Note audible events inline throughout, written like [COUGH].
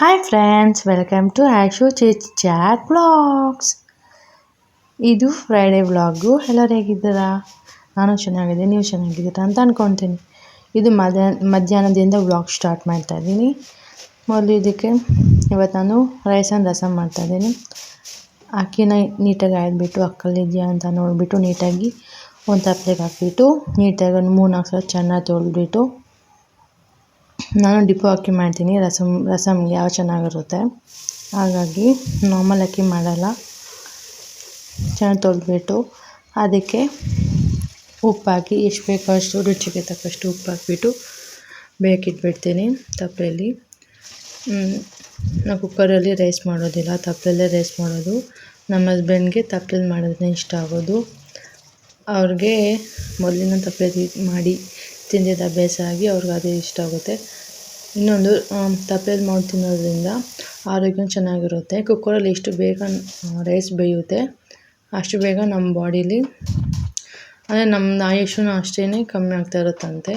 Hi friends welcome to Ashu chit chat vlogs ಇದು Friday vlog ಎಲ್ಲರೂ ಹೇಗಿದ್ದೀರಾ? ನಾನು ಚೆನ್ನಾಗಿದೆ ನೀವು ಚೆನ್ನಾಗಿದ್ದೀರಾ ಅಂತ ಅಂದ್ಕೊತೀನಿ ಇದು ಮಧ್ಯಾಹ್ನ ಮಧ್ಯಾಹ್ನದಿಂದ ವ್ಲಾಗ್ ಸ್ಟಾರ್ಟ್ ಮಾಡ್ತಾಯಿದ್ದೀನಿ ಮೊದಲು ಇದಕ್ಕೆ ಇವತ್ತು ನಾನು ರೈಸ್ ಆ್ಯಂಡ್ ರಸಮ್ ಮಾಡ್ತಾಯಿದ್ದೀನಿ ಅಕ್ಕಿನ ನೀಟಾಗಿ ಆಯ್ದುಬಿಟ್ಟು ಅಕ್ಕಲ್ಲಿದೆಯಾ ಅಂತ ನೋಡಿಬಿಟ್ಟು ನೀಟಾಗಿ ಒಂದು ತಪ್ಪಲೆಗೆ ಹಾಕಿಬಿಟ್ಟು ನೀಟಾಗಿ ಒಂದು ಮೂರು ನಾಲ್ಕು ಸಲ ಚೆನ್ನಾಗಿ ತೊಳೆದ್ಬಿಟ್ಟು ನಾನು ಡಿಪೋ ಅಕ್ಕಿ ಮಾಡ್ತೀನಿ ರಸಮ್ ರಸಮ್ಗೆ ಯಾವ ಚೆನ್ನಾಗಿರುತ್ತೆ. ಹಾಗಾಗಿ ನಾರ್ಮಲ್ ಅಕ್ಕಿ ಮಾಡಲ್ಲ. ಚೆನ್ನಾಗಿ ತೊಳೆದ್ಬಿಟ್ಟು ಅದಕ್ಕೆ ಉಪ್ಪಾಕಿ, ಎಷ್ಟು ಬೇಕೋ ಅಷ್ಟು ರುಚಿಗೆ ತಕ್ಕಷ್ಟು ಉಪ್ಪು ಹಾಕಿಬಿಟ್ಟು ಬೇಕಿಟ್ಬಿಡ್ತೀನಿ ತಪ್ಪಲೆಯಲ್ಲಿ ನಾವು ಕುಕ್ಕರಲ್ಲಿ ರೈಸ್ ಮಾಡೋದಿಲ್ಲ, ತಪ್ಪಲಲ್ಲೇ ರೈಸ್ ಮಾಡೋದು. ನಮ್ಮ ಹಸ್ಬೆಂಡ್ಗೆ ತಪ್ಪಲಲ್ಲಿ ಮಾಡೋದನ್ನೇ ಇಷ್ಟ ಆಗೋದು. ಅವ್ರಿಗೆ ಮೊದಲಿನ ತಪ್ಪಲೆ ಮಾಡಿ ತಿಂದಿದ್ದ ಅಭ್ಯಾಸ ಆಗಿ ಅವ್ರಿಗೆ ಅದೇ ಇಷ್ಟ ಆಗುತ್ತೆ. ಇನ್ನೊಂದು ತಪ್ಪೇಲಿ ಮಾಡಿ ತಿನ್ನೋದ್ರಿಂದ ಆರೋಗ್ಯ ಚೆನ್ನಾಗಿರುತ್ತೆ. ಕುಕ್ಕರಲ್ಲಿ ಎಷ್ಟು ಬೇಗ ರೈಸ್ ಬೇಯುತ್ತೆ, ಅಷ್ಟು ಬೇಗ ನಮ್ಮ ಬಾಡಿಲಿ, ಅಂದರೆ ನಮ್ಮ ಆಯುಷ್ಯೂ ಅಷ್ಟೇ ಕಮ್ಮಿ ಆಗ್ತಾ ಇರುತ್ತಂತೆ.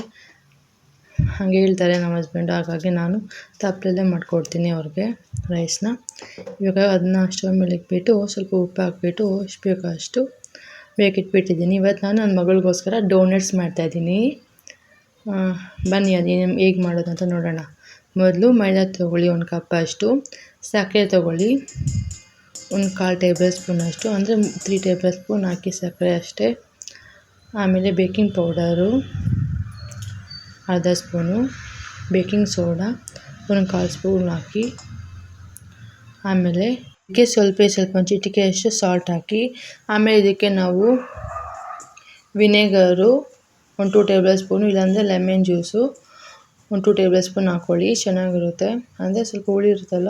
ಹಾಗೆ ಹೇಳ್ತಾರೆ ನಮ್ಮ ಹಸ್ಬೆಂಡ್ ಹಾಗಾಗಿ ನಾನು ತಪ್ಪಲಲ್ಲೇ ಮಾಡಿಕೊಡ್ತೀನಿ ಅವ್ರಿಗೆ ರೈಸ್ನ. ಇವಾಗ ಅದನ್ನ ಅಷ್ಟು ಮೇಲೆ ಸ್ವಲ್ಪ ಉಪ್ಪು ಹಾಕ್ಬಿಟ್ಟು ಎಷ್ಟು ಬೇಕೋ ಅಷ್ಟು ಬೇಕಿಟ್ಬಿಟ್ಟಿದ್ದೀನಿ. ಇವತ್ತು ನಾನು ನನ್ನ ಮಗಳಿಗೋಸ್ಕರ ಡೋನೆಟ್ಸ್ ಮಾಡ್ತಾಯಿದ್ದೀನಿ ಬನ್ನಿ ಅದೇನು ಹೇಗೆ ಮಾಡೋದು ಅಂತ ನೋಡೋಣ. ಮೊದಲು ಮೈದಾ ತೊಗೊಳ್ಳಿ, ಒಂದು ಕಪ್ ಅಷ್ಟು. ಸಕ್ಕರೆ ತೊಗೊಳ್ಳಿ, ಒಂದು ಕಾಲು ಟೇಬಲ್ ಸ್ಪೂನ್ ಅಷ್ಟು. ಅಂದರೆ ತ್ರೀ ಟೇಬಲ್ ಸ್ಪೂನ್ ಹಾಕಿ ಸಕ್ಕರೆ ಅಷ್ಟೇ. ಆಮೇಲೆ ಬೇಕಿಂಗ್ ಪೌಡರು ಅರ್ಧ ಸ್ಪೂನು ಬೇಕಿಂಗ್ ಸೋಡಾ ಒಂದು ಕಾಲು ಸ್ಪೂನ್ ಹಾಕಿ. ಆಮೇಲೆ ಇದಕ್ಕೆ ಸ್ವಲ್ಪ ಸ್ವಲ್ಪ ಚಿಟಿಕೆ ಅಷ್ಟು ಸಾಲ್ಟ್ ಹಾಕಿ. ಆಮೇಲೆ ಇದಕ್ಕೆ ನಾವು ವಿನೆಗರು ಒಂದು ಟೂ ಟೇಬಲ್ ಸ್ಪೂನು ಇಲ್ಲಾಂದರೆ ಲೆಮನ್ ಜ್ಯೂಸು, ಒಂದು ಟೂ ಟೇಬಲ್ ಸ್ಪೂನ್ ಹಾಕ್ಕೊಳ್ಳಿ, ಚೆನ್ನಾಗಿರುತ್ತೆ. ಅಂದರೆ ಸ್ವಲ್ಪ ಹುಳಿ ಇರುತ್ತಲ್ಲ,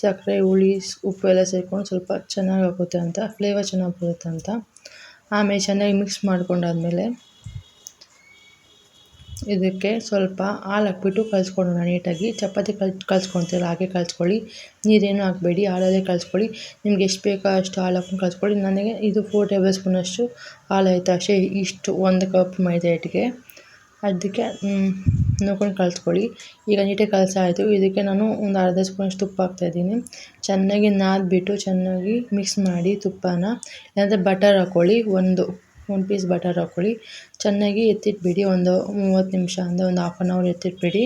ಸಕ್ಕರೆ, ಹುಳಿ ಉಪ್ಪು ಎಲ್ಲ ಸೇರ್ಕೊಂಡು ಸ್ವಲ್ಪ ಚೆನ್ನಾಗಿ ಆಗುತ್ತೆ ಅಂತ, ಫ್ಲೇವರ್ ಚೆನ್ನಾಗಿ ಬರುತ್ತೆ ಅಂತ. ಆಮೇಲೆ ಚೆನ್ನಾಗಿ ಮಿಕ್ಸ್ ಮಾಡ್ಕೊಂಡಾದ್ಮೇಲೆ ಇದಕ್ಕೆ ಸ್ವಲ್ಪ ಹಾಲು ಹಾಕ್ಬಿಟ್ಟು ಕಲಿಸ್ಕೊಳ್ಳೋಣ ನೀಟಾಗಿ ಚಪಾತಿ ಕಲ್ ಕಲಸ್ಕೊಳ್ತೀರ ಹಾಗೆ ಕಲಿಸ್ಕೊಳ್ಳಿ. ನೀರೇನು ಹಾಕಬೇಡಿ, ಹಾಲಲ್ಲೇ ಕಲಿಸ್ಕೊಳ್ಳಿ. ನಿಮ್ಗೆ ಎಷ್ಟು ಬೇಕೋ ಅಷ್ಟು ಹಾಲು ಹಾಕ್ಕೊಂಡು ಕಲಿಸ್ಕೊಳ್ಳಿ. ನನಗೆ ಇದು ಫೋರ್ ಟೇಬಲ್ ಸ್ಪೂನಷ್ಟು ಹಾಲು ಆಯಿತು. ಅಷ್ಟೇ ಇಷ್ಟು ಒಂದು ಕಪ್ ಮೈದಾ ಹಿಟ್ಟಿಗೆ. ಅದಕ್ಕೆ ನೋಡ್ಕೊಂಡು ಕಲಿಸ್ಕೊಳ್ಳಿ. ಈಗ ನೀಟಾಗಿ ಕಲಸಾಯಿತು ಇದಕ್ಕೆ ನಾನು ಒಂದು ಅರ್ಧ ಸ್ಪೂನಷ್ಟು ತುಪ್ಪ ಹಾಕ್ತಾಯಿದ್ದೀನಿ ಚೆನ್ನಾಗಿ ನಾದ್ಬಿಟ್ಟು ಚೆನ್ನಾಗಿ ಮಿಕ್ಸ್ ಮಾಡಿ ತುಪ್ಪನ. ಇಲ್ಲಾಂದರೆ ಬಟರ್ ಹಾಕ್ಕೊಳ್ಳಿ ಒಂದು ಒಂದು ಪೀಸ್ ಬಟರ್ ಹಾಕ್ಕೊಳ್ಳಿ ಚೆನ್ನಾಗಿ ಎತ್ತಿಟ್ಬಿಡಿ, ಒಂದು ಮೂವತ್ತು ನಿಮಿಷ ಅಂದರೆ ಒಂದು ಹಾಫ್ ಆನ್ ಅವರ್ ಎತ್ತಿಟ್ಬಿಡಿ.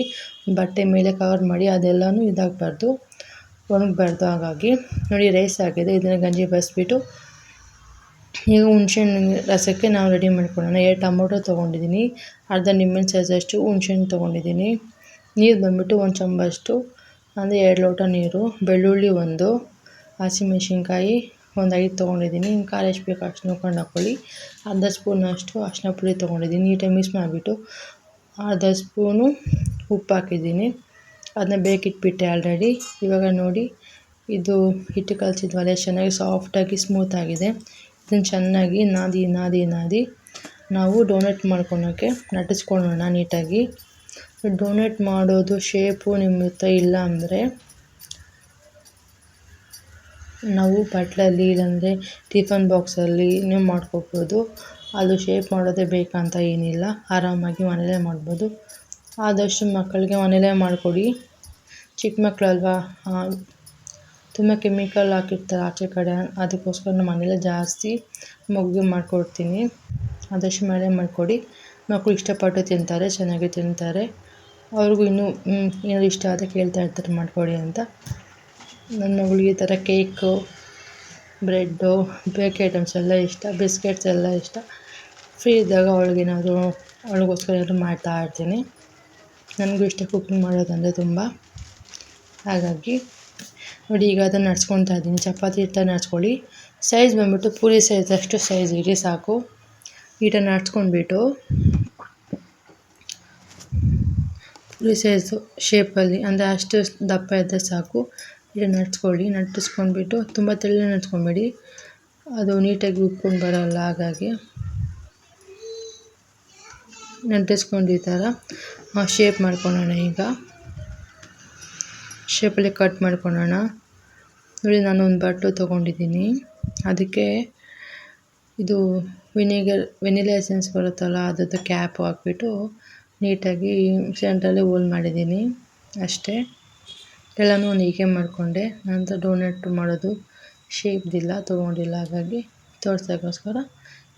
ಬಟ್ಟೆ ಮೇಲೆ ಕವರ್ ಮಾಡಿ, ಅದೆಲ್ಲನೂ ಇದಾಗಬಾರ್ದು, ಒಣಗಬಾರ್ದು ಹಾಗಾಗಿ. ನೋಡಿ ರೈಸ್ ಆಗಿದೆ, ಇದನ್ನು ಗಂಜಿ ಬಸ್ಬಿಟ್ಟು. ಈಗ ಹುಣ್ಸೆಹಣ್ಣು ರಸಕ್ಕೆ ನಾವು ರೆಡಿ ಮಾಡ್ಕೊಳ್ಳೋಣ. ಎರಡು ಟೊಮೊಟೊ ತೊಗೊಂಡಿದ್ದೀನಿ, ಅರ್ಧ ನಿಂಬೆಹಣ್ಣು ಸೈಜಷ್ಟು ಹುಣ್ಸೆಹಣ್ಣು ತೊಗೊಂಡಿದ್ದೀನಿ. ನೀರು ಬಂದುಬಿಟ್ಟು ಒಂದು ಚಂಬಷ್ಟು ಅಂದರೆ ಎರಡು ಲೋಟ ನೀರು, ಬೆಳ್ಳುಳ್ಳಿ ಒಂದು, ಹಸಿಮೆಣ್ಸಿನ್ಕಾಯಿ ಒಂದು ಐದು ತೊಗೊಂಡಿದ್ದೀನಿ. ನಿಮ್ಮ ಎಷ್ಟು ಬೇಕು ಅಷ್ಟು ನೋಡ್ಕೊಂಡು ಹಾಕ್ಕೊಳ್ಳಿ ಅರ್ಧ ಸ್ಪೂನಷ್ಟು ಅರಿಶಿನ ಪುಡಿ ತೊಗೊಂಡಿದ್ದೀನಿ. ನೀಟಾಗಿ ಮಿಕ್ಸ್ ಮಾಡಿಬಿಟ್ಟು ಅರ್ಧ ಸ್ಪೂನು ಉಪ್ಪು ಹಾಕಿದ್ದೀನಿ. ಅದನ್ನ ಬೇಕಿಟ್ಬಿಟ್ಟೆ ಆಲ್ರೆಡಿ ಇವಾಗ ನೋಡಿ, ಇದು ಹಿಟ್ಟು ಕಲಸಿದ್ವಲ್ಲೇ ಚೆನ್ನಾಗಿ ಸಾಫ್ಟಾಗಿ ಸ್ಮೂತಾಗಿದೆ ಇದನ್ನು ಚೆನ್ನಾಗಿ ನಾದಿ ನಾದಿ ನಾದಿ ನಾವು ಡೋನೆಟ್ ಮಾಡ್ಕೊಳೋಕ್ಕೆ ಲಟ್ಟಿಸ್ಕೊಳ್ಳೋಣ ನೀಟಾಗಿ. ಡೋನೆಟ್ ಮಾಡೋದು ಶೇಪು ನಿಮ್ಮ ಇಲ್ಲ ಅಂದರೆ ನಾವು ಬಟ್ಲಲ್ಲಿ ಇಲ್ಲಾಂದರೆ ಟಿಫನ್ ಬಾಕ್ಸಲ್ಲಿ ನೀವು ಮಾಡ್ಕೊಬೋದು. ಅದು ಶೇಪ್ ಮಾಡೋದೇ ಬೇಕಂತ ಏನಿಲ್ಲ. ಆರಾಮಾಗಿ ಮನೇಲೇ ಮಾಡ್ಬೋದು. ಆದಷ್ಟು ಮಕ್ಕಳಿಗೆ ಮನೇಲೇ ಮಾಡಿಕೊಡಿ. ಚಿಕ್ಕ ಮಕ್ಕಳಲ್ವಾ? ತುಂಬ ಕೆಮಿಕಲ್ ಹಾಕಿರ್ತಾರೆ ಆಚೆ ಕಡೆ. ಅದಕ್ಕೋಸ್ಕರ ನಮ್ಮ ಮನೇಲೇ ಜಾಸ್ತಿ ಮಗುಗೆ ಮಾಡಿಕೊಡ್ತೀನಿ. ಆದಷ್ಟು ಮನೇಲೇ ಮಾಡಿಕೊಡಿ. ಮಕ್ಕಳು ಇಷ್ಟಪಟ್ಟು ತಿಂತಾರೆ, ಚೆನ್ನಾಗಿ ತಿಂತಾರೆ. ಅವ್ರಿಗೂ ಇನ್ನೂ ಏನಾದ್ರು ಇಷ್ಟ ಆದರೆ ಕೇಳ್ತಾ ಇರ್ತಾರೆ, ಮಾಡಿಕೊಡಿ ಅಂತ. ನನ್ನ ಮಗಳಿಗೆ ಈ ಥರ ಕೇಕು, ಬ್ರೆಡ್ಡು ಬೇಕ್ ಐಟಮ್ಸ್ ಎಲ್ಲ ಇಷ್ಟ, ಬಿಸ್ಕೆಟ್ಸ್ ಎಲ್ಲ ಇಷ್ಟ. ಫ್ರೀ ಇದ್ದಾಗ ಅವಳಿಗೇನಾದರೂ, ಅವಳಿಗೋಸ್ಕರ ಏನಾದರೂ ಮಾಡ್ತಾ ಇರ್ತೀನಿ. ನನಗೂ ಇಷ್ಟ ಕುಕಿಂಗ್ ಮಾಡೋದಂದರೆ ತುಂಬ. ಹಾಗಾಗಿ, ನೋಡಿ ಈಗ ಅದನ್ನು ನಡ್ಸ್ಕೊತಾ ಇದ್ದೀನಿ. ಚಪಾತಿ ಥರ ನಡ್ಸ್ಕೊಳ್ಳಿ. ಸೈಜ್ ಬಂದುಬಿಟ್ಟು ಪೂರಿ ಸೈಜ್ ಅಷ್ಟು ಸೈಜ್ ಇಡಿ ಸಾಕು. ಈಟ ನಡ್ಸ್ಕೊಂಡ್ಬಿಟ್ಟು, ಪೂರಿ ಸೈಜು ಶೇಪಲ್ಲಿ ಅಂದರೆ ಅಷ್ಟು ದಪ್ಪ ಇದ್ದರೆ ಸಾಕು. ಈಗ ನಡ್ಸ್ಕೊಳ್ಳಿ ನಟ್ಟಿಸ್ಕೊಂಡ್ಬಿಟ್ಟು ತುಂಬ ತೆಳ್ಳಗೆ ನಡ್ಸ್ಕೊಬೇಡಿ. ಅದು ನೀಟಾಗಿ ಉಕ್ಕೊಂಡು ಬರೋಲ್ಲ ಹಾಗಾಗಿ. ನಟ್ಟಿಸ್ಕೊಂಡು ಈ ಥರ. ಶೇಪ್ ಮಾಡ್ಕೊಳ್ಳೋಣ ಈಗ. ಶೇಪಲ್ಲಿ ಕಟ್ ಮಾಡ್ಕೊಳ್ಳೋಣ. ನೋಡಿ ನಾನು ಒಂದು ಬಟ್ಲು ತೊಗೊಂಡಿದ್ದೀನಿ. ಅದಕ್ಕೆ ಇದು ವಿನೆಗರ್ ವೆನಿಲಾ ಎಸೆನ್ಸ್ ಬರುತ್ತಲ್ಲ ಅದ್ರದ್ದು ಕ್ಯಾಪ್ ಹಾಕ್ಬಿಟ್ಟು ನೀಟಾಗಿ ಸೆಂಟ್ರಲ್ಲಿ ಹೋಲ್ ಮಾಡಿದ್ದೀನಿ. ಅಷ್ಟೇ. ಎಲ್ಲನೂ ಒಂದು ಹೀಗೆ ಮಾಡಿಕೊಂಡೆ. ನಂತರ ಡೋನೆಟ್ ಮಾಡೋದು ಶೇಪ್ದಿಲ್ಲ ತೊಗೊಂಡಿಲ್ಲ. ಹಾಗಾಗಿ ತೋರ್ಸೋಕ್ಕೋಸ್ಕರ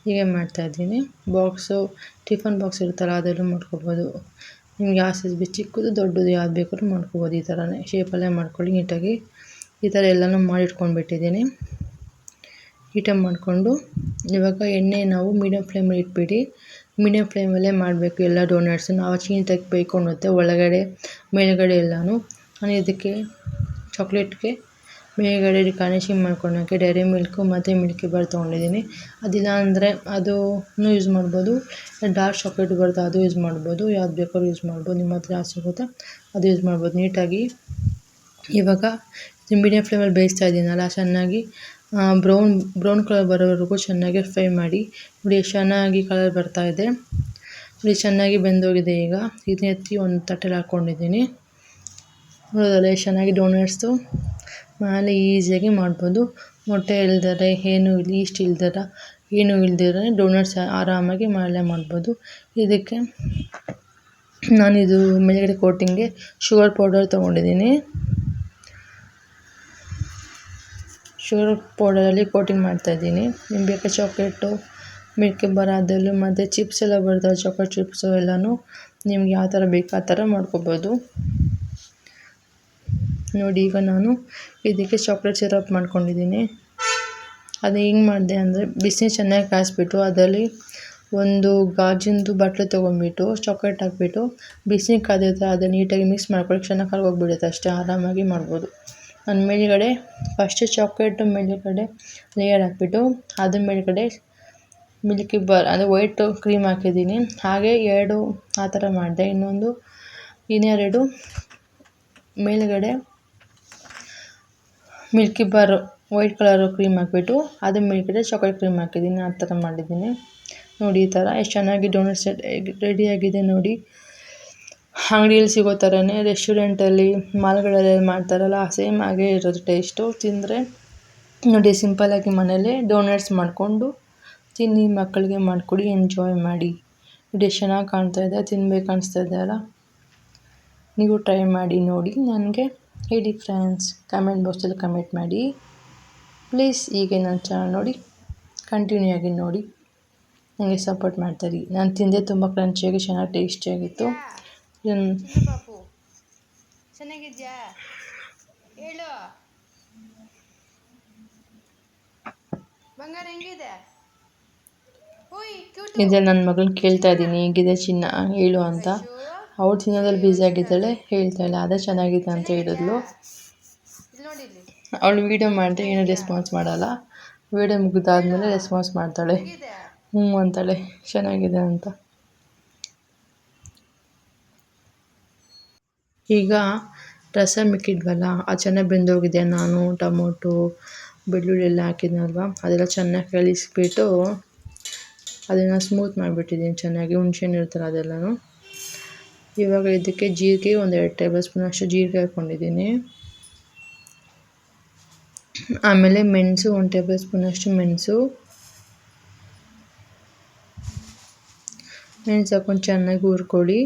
ಹೀಗೆ ಮಾಡ್ತಾಯಿದ್ದೀನಿ ಬಾಕ್ಸು ಟಿಫನ್ ಬಾಕ್ಸ್ ಇರುತ್ತಲ್ಲ ಅದರಲ್ಲೂ ಮಾಡ್ಕೊಬೋದು. ನಿಮ್ಗೆ ಯಾವ ಸೈಜ್ ಚಿಕ್ಕದು, ದೊಡ್ಡದು ಯಾವ್ದು ಬೇಕಾದ್ರೂ ಮಾಡ್ಕೊಬೋದು ಈ ಥರನೇ ಶೇಪಲ್ಲೇ ಮಾಡ್ಕೊಳ್ಳಿ ನೀಟಾಗಿ ಈ ಥರ ಎಲ್ಲನೂ ಮಾಡಿಟ್ಕೊಂಡ್ಬಿಟ್ಟಿದ್ದೀನಿ ಹೀಟಮ್ ಮಾಡಿಕೊಂಡು, ಇವಾಗ ಎಣ್ಣೆ ನಾವು ಮೀಡಿಯಮ್ ಫ್ಲೇಮಲ್ಲಿ ಇಟ್ಬಿಡಿ. ಮೀಡಿಯಮ್ ಫ್ಲೇಮಲ್ಲೇ ಮಾಡಬೇಕು ಎಲ್ಲ ಡೋನಟ್ಸು ನಾವು ನೀಟಾಗಿ ಬೇಯ್ಕೊಂಡು ಒಳಗಡೆ, ಮೇಲುಗಡೆ ಎಲ್ಲನೂ. ನಾನು ಇದಕ್ಕೆ, ಚಾಕ್ಲೇಟ್ಗೆ, ಮೇಲ್ಗಡೆ ಗಾರ್ನಿಷಿಂಗ್ ಮಾಡ್ಕೊಳಕ್ಕೆ ಡೈರಿ ಮಿಲ್ಕು ಮತ್ತು ಮಿಲ್ಕಿ ಬಾರ್ ತೊಗೊಂಡಿದ್ದೀನಿ. ಅದಿಲ್ಲ ಅಂದರೆ ಅದೂ ಯೂಸ್ ಮಾಡ್ಬೋದು. ಡಾರ್ಕ್ ಚಾಕ್ಲೇಟ್ ಬರುತ್ತೆ ಅದು ಯೂಸ್ ಮಾಡ್ಬೋದು. ಯಾವ್ದು ಬೇಕಾದ್ರೂ ಯೂಸ್ ಮಾಡ್ಬೋದು. ನಿಮ್ಮ ಹತ್ರ ಯಾವ್ದು ಅದು ಯೂಸ್ ಮಾಡ್ಬೋದು. ನೀಟಾಗಿ ಇವಾಗ ಮೀಡಿಯಮ್ ಫ್ಲೇಮಲ್ಲಿ ಬೇಯಿಸ್ತಾ ಇದ್ದೀನಲ್ಲ, ಚೆನ್ನಾಗಿ ಬ್ರೌನ್ ಬ್ರೌನ್ ಕಲರ್ ಬರೋವರೆಗೂ ಚೆನ್ನಾಗಿ ಫ್ರೈ ಮಾಡಿ ನೋಡಿ, ಚೆನ್ನಾಗಿ ಕಲರ್ ಬರ್ತಾ ಇದೆ. ನೋಡಿ, ಚೆನ್ನಾಗಿ ಬೆಂದೋಗಿದೆ ಈಗ. ಇದನ್ನ ಎತ್ತಿ ಒಂದು ತಟ್ಟೆಲಿ ಹಾಕ್ಕೊಂಡಿದ್ದೀನಿ. ಚೆನ್ನಾಗಿ ಡೋನಟ್ಸು ಮೇಲೆ ಈಸಿಯಾಗಿ ಮಾಡ್ಬೋದು. ಮೊಟ್ಟೆ ಇಲ್ದರೆ ಏನು ಇಲ್ಲ ಈಸ್ಟ್ ಇಲ್ದಿರ, ಏನೂ ಇಲ್ದಿರೇ ಡೋನಟ್ಸ್ ಆರಾಮಾಗಿ ಮಾಡಲೇ ಮಾಡ್ಬೋದು. ಇದಕ್ಕೆ ನಾನಿದು ಮೇಲ್ಗಡೆ ಕೋಟಿಂಗ್ಗೆ ಶುಗರ್ ಪೌಡರ್ ತೊಗೊಂಡಿದ್ದೀನಿ. ಶುಗರ್ ಪೌಡರಲ್ಲಿ ಕೋಟಿಂಗ್ ಮಾಡ್ತಾಯಿದ್ದೀನಿ ನಿಮ್ಗೆ ಬೇಕಾ ಚಾಕ್ಲೇಟು ಮಿಲ್ಕಿ ಬಾರ್ ಅದೆಲ್ಲ ಮತ್ತು ಚಿಪ್ಸ್ ಎಲ್ಲ ಬರ್ತಾರೆ ಚಾಕ್ಲೇಟ್ ಚಿಪ್ಸು ಎಲ್ಲನೂ ನಿಮ್ಗೆ ಯಾವ ಥರ ಬೇಕು ಆ ಥರ ಮಾಡ್ಕೊಬೋದು. ನೋಡಿ, ಈಗ ನಾನು ಇದಕ್ಕೆ ಚಾಕ್ಲೇಟ್ ಸಿರಪ್ ಮಾಡ್ಕೊಂಡಿದ್ದೀನಿ. ಅದು ಹೆಂಗೆ ಮಾಡಿದೆ ಅಂದರೆ ಬಿಸಿ ಚೆನ್ನಾಗಿ ಕಾಯಿಸ್ಬಿಟ್ಟು ಅದರಲ್ಲಿ ಒಂದು ಗಾಜಿಂದು ಬಟ್ಲು ತೊಗೊಂಡ್ಬಿಟ್ಟು ಚಾಕ್ಲೇಟ್ ಹಾಕ್ಬಿಟ್ಟು ಬಿಸಿ ಕಾದಿರುತ್ತೆ ಅದು ನೀಟಾಗಿ ಮಿಕ್ಸ್ ಮಾಡ್ಕೊಳ್ಳಿ ಚೆನ್ನಾಗಿ ಹೋಗ್ಬಿಡುತ್ತೆ ಅಷ್ಟೇ, ಆರಾಮಾಗಿ ಮಾಡ್ಬೋದು. ನಾನು ಮೇಲುಗಡೆ ಫಸ್ಟು ಚಾಕ್ಲೇಟು ಮೇಲುಗಡೆ ಲೇಯರ್ ಹಾಕ್ಬಿಟ್ಟು ಅದ್ರ ಮೇಲುಗಡೆ ಮಿಲ್ಕಿ ಬಾರ್ ಅಂದರೆ ವೈಟು ಕ್ರೀಮ್ ಹಾಕಿದ್ದೀನಿ. ಹಾಗೆ ಎರಡು ಆ ಥರ ಮಾಡಿದೆ. ಇನ್ನೊಂದು ಇನ್ನೆರಡು ಮೇಲುಗಡೆ Milky Bar white colour cream ಹಾಕ್ಬಿಟ್ಟು ಅದ್ರ ಮೇಲ್ಗಡೆ ಚಾಕೊಲೇಟ್ ಕ್ರೀಮ್ ಹಾಕಿದ್ದೀನಿ, ಆ ಥರ ಮಾಡಿದ್ದೀನಿ. ನೋಡಿ, ಈ ಥರ ಎಷ್ಟು ಚೆನ್ನಾಗಿ ಡೋನಟ್ಸ್ ರೆಡಿಯಾಗಿದೆ ನೋಡಿ. ಅಂಗಡಿಯಲ್ಲಿ ಸಿಗೋ ಥರನೇ ರೆಸ್ಟೋರೆಂಟಲ್ಲಿ ಮಾಲ್ಗಳಲ್ಲಿ ಮಾಡ್ತಾರಲ್ಲ ಸೇಮ್ ಹಾಗೇ ಇರೋದು ಟೇಸ್ಟು ತಿಂದರೆ ನೋಡಿ ಸಿಂಪಲ್ಲಾಗಿ ಮನೆಯಲ್ಲೇ ಡೋನಟ್ಸ್ ಮಾಡಿಕೊಂಡು ತಿನ್ನಿ, ಮಕ್ಕಳಿಗೆ ಮಾಡಿಕೊಡಿ ಎಂಜಾಯ್ ಮಾಡಿ. ನೋಡಿ ಎಷ್ಟು ಚೆನ್ನಾಗಿ ಕಾಣ್ತಾ ಇದೆ, ತಿನ್ಬೇಕು ಅನಿಸ್ತಾ ಇದೆ ಅಲ್ಲ? ನೀವು ಟ್ರೈ ಮಾಡಿ ನೋಡಿ, ನನಗೆ. ಹೇಳಿ ಫ್ರೆಂಡ್ಸ್ ಕಮೆಂಟ್ ಬಾಕ್ಸಲ್ಲಿ ಕಮೆಂಟ್ ಮಾಡಿ. ಪ್ಲೀಸ್ ಈಗ ನನ್ನ ಚಾನಲ್ ನೋಡಿ ಕಂಟಿನ್ಯೂ ಆಗಿ ನೋಡಿ. ನನಗೆ ಸಪೋರ್ಟ್ ಮಾಡ್ತಾರೆ. ನಾನು ತಿಂದೆ ತುಂಬ ಕ್ರಂಚಿಯಾಗಿ ಚೆನ್ನಾಗಿ ಟೇಸ್ಟಿಯಾಗಿತ್ತು ಚೆನ್ನಾಗಿದ್ಯಾ? ಹೇಳು. ಬಂಗಾರ ಹೆಂಗಿದೆ? ಇದೆ ನನ್ನ ಮಗಳನ್ನ ಕೇಳ್ತಾ ಇದ್ದೀನಿ. ಹೇಗಿದೆ ಚಿನ್ನ? ಹೇಳು ಅಂತ. ಅವಳು ತಿನ್ನೋದ್ರಲ್ಲಿ ಬ್ಯುಸಿ ಆಗಿದ್ದಾಳೆ, ಹೇಳ್ತಾಳೆ, ಅದೇ ಚೆನ್ನಾಗಿದೆ ಅಂತ ಹೇಳಿದ್ಲು. ಅವಳು ವೀಡಿಯೋ ಮಾಡಿದ್ರೆ ಏನೂ ರೆಸ್ಪಾನ್ಸ್ ಮಾಡಲ್ಲ. ವೀಡಿಯೋ ಮುಗಿದಾದ್ಮೇಲೆ ರೆಸ್ಪಾನ್ಸ್ ಮಾಡ್ತಾಳೆ. ಹ್ಞೂ ಅಂತಾಳೆ. ಚೆನ್ನಾಗಿದೆ ಅಂತ. ಈಗ ರಸ ಮಿಕ್ಕಿದ್ವಲ್ಲ ಅದು ಚೆನ್ನಾಗಿ ಬೆಂದೋಗಿದೆ, ನಾನು, ಟೊಮೊಟೊ, ಬೆಳ್ಳುಳ್ಳಿ ಎಲ್ಲ ಹಾಕಿದ್ನಲ್ವ, ಅದೆಲ್ಲ ಚೆನ್ನಾಗಿ ಕಲಿಸ್ಬಿಟ್ಟು ಅದನ್ನು ಸ್ಮೂತ್ ಮಾಡಿಬಿಟ್ಟಿದ್ದೀನಿ ಚೆನ್ನಾಗಿ. ಹುಣ್ಸೆಹಣ್ಣು ಇರ್ತಾರೆ ಅದೆಲ್ಲನೂ. ಇವಾಗ ಇದಕ್ಕೆ ಜೀರಿಗೆ ಒಂದೆರಡು ಟೇಬಲ್ ಸ್ಪೂನ್ ಅಷ್ಟು ಜೀರಿಗೆ ಹಾಕ್ಕೊಂಡಿದ್ದೀನಿ ಆಮೇಲೆ ಮೆಣಸು ಒಂದು ಟೇಬಲ್ ಸ್ಪೂನ್ ಅಷ್ಟು ಮೆಣಸು. ಮೆಣಸು ಹಾಕ್ಕೊಂಡು ಚೆನ್ನಾಗಿ ಹುರ್ಕೊಳ್ಳಿ.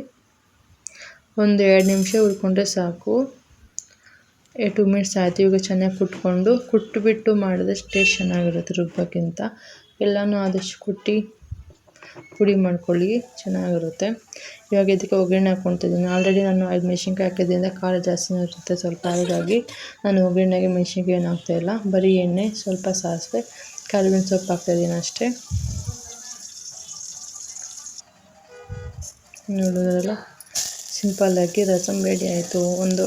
ಒಂದು ಎರಡು ನಿಮಿಷ ಹುರ್ಕೊಂಡ್ರೆ ಸಾಕು. ಟು ಮಿನಿಟ್ಸ್ ಆಯಿತು, ಇವಾಗ ಚೆನ್ನಾಗಿ ಕುಟ್ಕೊಂಡು, ಕುಟ್ಬಿಟ್ಟು ಮಾಡಿದ್ರೆ ಟೇಸ್ಟ್ ಚೆನ್ನಾಗಿರುತ್ತೆ ರುಬ್ಬೋಕ್ಕಿಂತ. ಎಲ್ಲನೂ ಆದಷ್ಟು ಕುಟ್ಟಿ. ಪುಡಿ ಮಾಡ್ಕೊಳ್ಳಿ, ಚೆನ್ನಾಗಿರುತ್ತೆ. ಇವಾಗ ಇದಕ್ಕೆ ಒಗ್ಗರಣೆ ಹಾಕ್ಕೊತಿದ್ದೀನಿ ಆಲ್ರೆಡಿ ನಾನು ಐದು ಮೆಣಸಿನ್ಕಾಯಿ ಹಾಕಿದ್ದರಿಂದ ಖಾರ ಜಾಸ್ತಿ ಇರುತ್ತೆ. ಸ್ವಲ್ಪ ಹಾಗಾಗಿ ನಾನು ಒಗ್ಗರಣೆಗೆ ಮೆಣಸಿನ್ಕಾಯಿ ಏನು ಹಾಕ್ತಾಯಿಲ್ಲ ಬರೀ ಎಣ್ಣೆ, ಸ್ವಲ್ಪ ಸಾಸಿವೆ, ಕರಿಬೇವಿನ ಸೊಪ್ಪು ಹಾಕ್ತಾಯಿದ್ದೀನಿ ಅಷ್ಟೇ. ನೋಡಿದ್ರಲ್ಲ? ಸಿಂಪಲ್ಲಾಗಿ ರಸಮ್ ರೆಡಿ ಆಯಿತು. ಒಂದು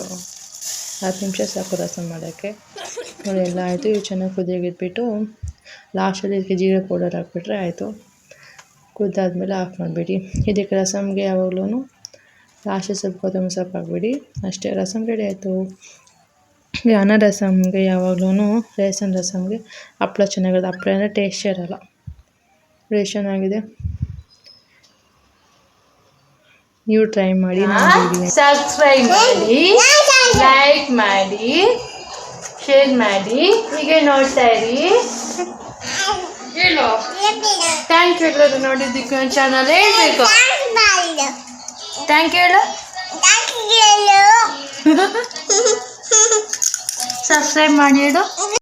ಹತ್ತು ನಿಮಿಷ ಸಾಕು ರಸಮ್ ಮಾಡೋಕ್ಕೆ. ನೋಡಿ, ಎಲ್ಲ ಆಯಿತು. ಇವು ಚೆನ್ನಾಗಿ ಕುದಿಯಾಗಿಟ್ಬಿಟ್ಟು ಲಾಸ್ಟಲ್ಲಿ ಇದಕ್ಕೆ ಜೀರಿಗೆ ಪೌಡರ್ ಹಾಕ್ಬಿಟ್ರೆ ಆಯಿತು. ಕುದ್ದಾದ್ಮೇಲೆ ಆಫ್ ಮಾಡಿಬಿಡಿ. ಇದಕ್ಕೆ ರಸಮ್ಗೆ ಯಾವಾಗಲೂ ಲಾಸ್ಟ್ ಸ್ವಲ್ಪ ಕೊತ್ತಂಬರಿ ಸೊಪ್ಪು ಹಾಕ್ಬಿಡಿ. ಅಷ್ಟೇ ರಸಮ್ ರೆಡಿ ಆಯಿತು. ಈ ಅನ್ನ ರಸಮ್ಗೆ ಯಾವಾಗಲೂ ರೇಷನ್ ರಸಮ್ಗೆ ಹಪ್ಳ ಚೆನ್ನಾಗಿರೋದು ಹಪ್ಳ ಅಂದರೆ ಟೇಸ್ಟ್ ಇರೋಲ್ಲ. ರೇಷನ್ ಆಗಿದೆ ನೀವು ಟ್ರೈ ಮಾಡಿ ಸಬ್ಸ್ಕ್ರೈಬ್ ಮಾಡಿ ಲೈಕ್ ಮಾಡಿ ಶೇರ್ ಮಾಡಿ. ಹೀಗೆ ನೋಡ್ತಾ ಇರಿ. ಹೇಳು. ಥ್ಯಾಂಕ್ ಯು ಎಲ್ಲರೂ ನೋಡಿದ್ದಕ್ಕೆ ನನ್ನ ಚಾನಲ್ ಹೇಳ್ಬೇಕು. ಥ್ಯಾಂಕ್ ಯು ಹೇಳು. ಸಬ್ಸ್ಕ್ರೈಬ್ [LAUGHS] ಮಾಡಿ ಹೇಳು. [LAUGHS]